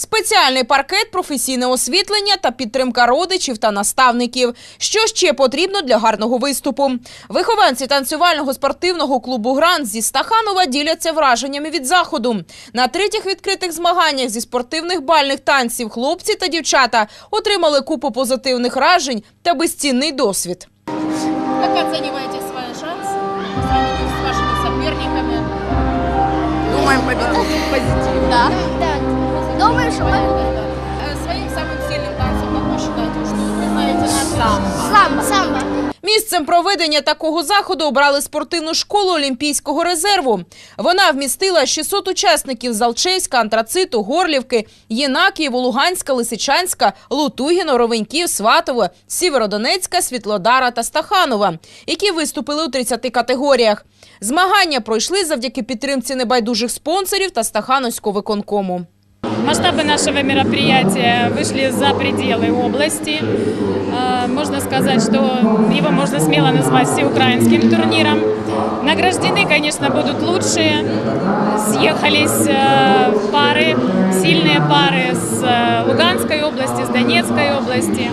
Спеціальний паркет, професійне освітлення та підтримка родичів та наставників. Що ще потрібно для гарного виступу? Вихованці танцювального спортивного клубу Грант зі Стаханова діляться враженнями від заходу. На третіх відкритих змаганнях зі спортивних бальних танців хлопці та дівчата отримали купу позитивних вражень та безцінний досвід. Как оцениваете свои шансы по сравнению с вашими соперниками? Думаем, победим. Позитивно. Да. Думаю, самбо. Самбо. Місцем проведення такого заходу обрали спортивну школу Олімпійського резерву. Вона вмістила 600 учасників з Алчевська, Антрациту, Горлівки, Єнакієву, Луганська, Лисичанська, Лутугіно, Ровеньків, Сватове, Сєвєродонецька, Світлодара та Стаханова, які виступили у 30 категоріях. Змагання пройшли завдяки підтримці небайдужих спонсорів та Стахановського виконкому. Масштабы нашего мероприятия вышли за пределы области. Э, Можно сказать, что его можно смело назвать всеукраинским турниром. Награждены, конечно, будут лучшие. Съехались э, пары, сильные пары с э, Луганской области, с Донецкой области.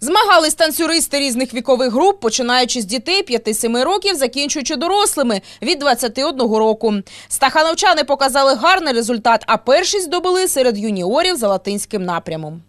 Змагались танцюристи різних вікових груп, починаючи з дітей 5-7 років, закінчуючи дорослими від 21 року. Стахановчани показали гарний результат, а першість здобули серед юніорів за латинським напрямом.